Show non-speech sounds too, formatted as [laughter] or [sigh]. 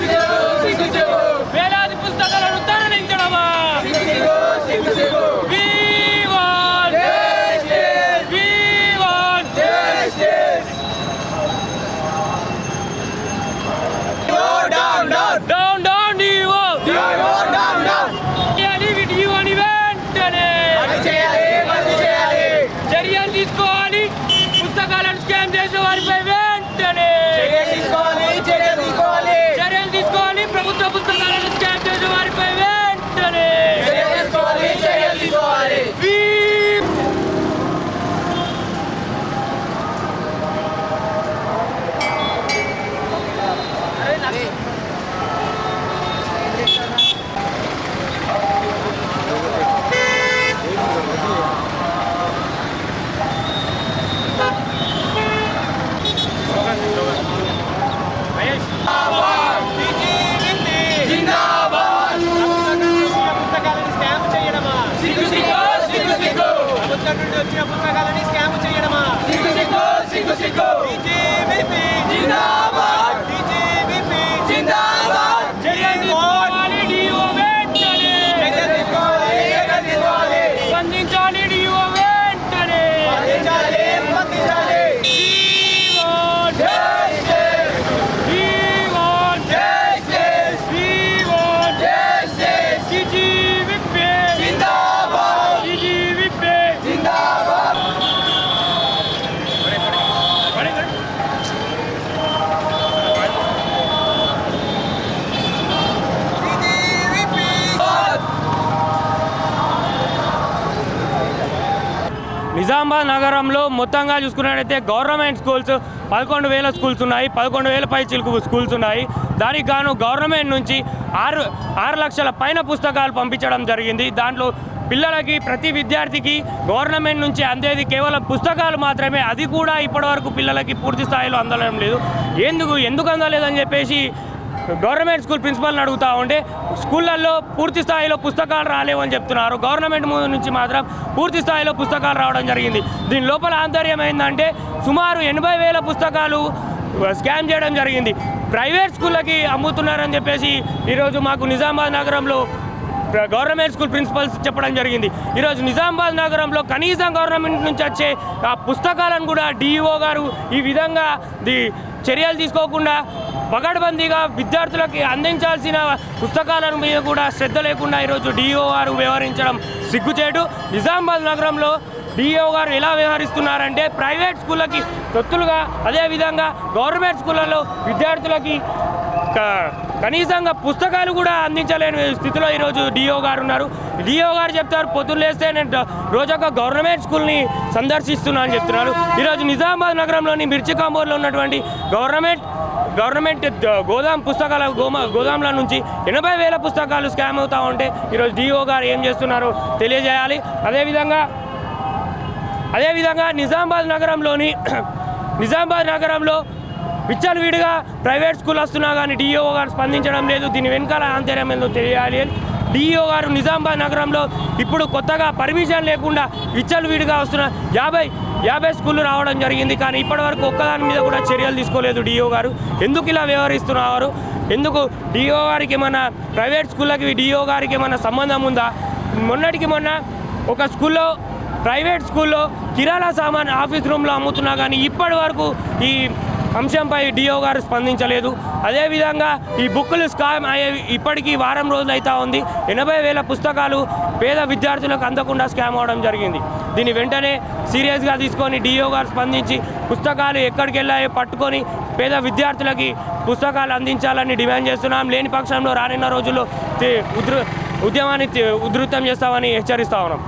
Thank you. Nizamabad నగరంలో మొత్తంగా చూసుకున్నట్టయితే గవర్నమెంట్ స్కూల్స్ పదకొండు వేల స్కూల్స్ ఉన్నాయి పదకొండు వేల పై చిలుకు స్కూల్స్ ఉన్నాయి. దానికి గాను గవర్నమెంట్ నుంచి ఆరు ఆరు లక్షల పైన పుస్తకాలు పంపించడం జరిగింది. దాంట్లో పిల్లలకి ప్రతి విద్యార్థికి గవర్నమెంట్ నుంచి అందేది కేవలం పుస్తకాలు మాత్రమే. అది కూడా ఇప్పటివరకు పిల్లలకి పూర్తి స్థాయిలో అందడం లేదు. ఎందుకు ఎందుకు అందలేదని చెప్పేసి గవర్నమెంట్ స్కూల్ ప్రిన్సిపల్ని అడుగుతా ఉంటే స్కూళ్ళల్లో పూర్తి స్థాయిలో పుస్తకాలు రాలేవని చెప్తున్నారు. గవర్నమెంట్ ము- నుంచి మాత్రం పూర్తి స్థాయిలో పుస్తకాలు రావడం జరిగింది. దీని లోపల ఆంతర్యం ఏంటంటే సుమారు ఎనభై వేల పుస్తకాలు స్కామ్ చేయడం జరిగింది. ప్రైవేట్ స్కూళ్ళకి అమ్ముతున్నారని చెప్పేసి ఈరోజు మాకు నిజామాబాద్ నగరంలో గవర్నమెంట్ స్కూల్ ప్రిన్సిపల్స్ చెప్పడం జరిగింది. ఈరోజు నిజామాబాద్ నగరంలో కనీసం గవర్నమెంట్ నుంచి వచ్చే ఆ పుస్తకాలను కూడా డిఈఓ గారు ఈ విధంగా ది చర్యలు తీసుకోకుండా పగడబందీగా విద్యార్థులకి అందించాల్సిన పుస్తకాల మీద కూడా శ్రద్ధ లేకుండా ఈరోజు డిఈఓ గారు వ్యవహరించడం సిగ్గుచేటు. నిజామాబాద్ నగరంలో డిఓ గారు ఎలా వ్యవహరిస్తున్నారంటే ప్రైవేట్ స్కూళ్ళకి తొత్తులుగా అదేవిధంగా గవర్నమెంట్ స్కూళ్ళలో విద్యార్థులకి కనీసంగా పుస్తకాలు కూడా అందించలేని స్థితిలో ఈరోజు డిఓ గారు ఉన్నారు. డిఓ గారు చెప్తారు పొద్దున్న లేస్తే నేను డ- రోజొక గవర్నమెంట్ స్కూల్ని సందర్శిస్తున్నా అని చెప్తున్నారు. ఈరోజు నిజామాబాద్ నగరంలోని మిర్చి కాంబోర్లో ఉన్నటువంటి గవర్నమెంట్ గవర్నమెంట్ గోదాం పుస్తకాల గోమ గోదాంల నుంచి ఎనభై వేల పుస్తకాలు స్కామ్ అవుతా ఉంటే ఈరోజు డిఓ గారు ఏం చేస్తున్నారో తెలియజేయాలి. అదేవిధంగా అదేవిధంగా నిజామాబాద్ నగరంలోని [clears throat] నిజామాబాద్ నగరంలో విచ్చలవిడిగా ప్రైవేట్ స్కూల్ వస్తున్నా కానీ డిఓ గారు స్పందించడం లేదు. దీని వెనకాల ఆంతర్యం ఏందో తెలియాలి. డిఈఓ గారు నిజామాబాద్ నగరంలో ఇప్పుడు కొత్తగా పర్మిషన్ లేకుండా విచ్చలు వీడిగా వస్తున్న యాభై యాభై స్కూళ్ళు రావడం జరిగింది. కానీ ఇప్పటివరకు ఒక్కదాని మీద కూడా చర్యలు తీసుకోలేదు డిఓ గారు. ఎందుకు ఇలా వ్యవహరిస్తున్నారు? ఎందుకు డిఓ గారికి ఏమన్నా ప్రైవేట్ స్కూళ్ళకి డిఓ గారికి ఏమన్నా సంబంధం ఉందా? మొన్నటికి మొన్న ఒక స్కూల్లో ప్రైవేట్ స్కూల్లో కిరాణా సామాన్ ఆఫీస్ రూమ్లో అమ్ముతున్నా కానీ ఇప్పటి వరకు ఈ అంశంపై డిఓ గారు స్పందించలేదు. అదేవిధంగా ఈ బుక్కులు స్కామ్ అయ్యే ఇప్పటికీ వారం రోజులు ఉంది. ఎనభై వేల పుస్తకాలు పేద విద్యార్థులకు అందకుండా స్కామ్ అవడం జరిగింది. దీన్ని వెంటనే సీరియస్గా తీసుకొని డిఓ గారు స్పందించి పుస్తకాలు ఎక్కడికి వెళ్ళాయో పట్టుకొని పేద విద్యార్థులకి పుస్తకాలు అందించాలని డిమాండ్ చేస్తున్నాం. లేని పక్షంలో రానున్న రోజుల్లో ఉధృ ఉద్యమాన్ని ఉధృతం చేస్తామని హెచ్చరిస్తా ఉన్నాం.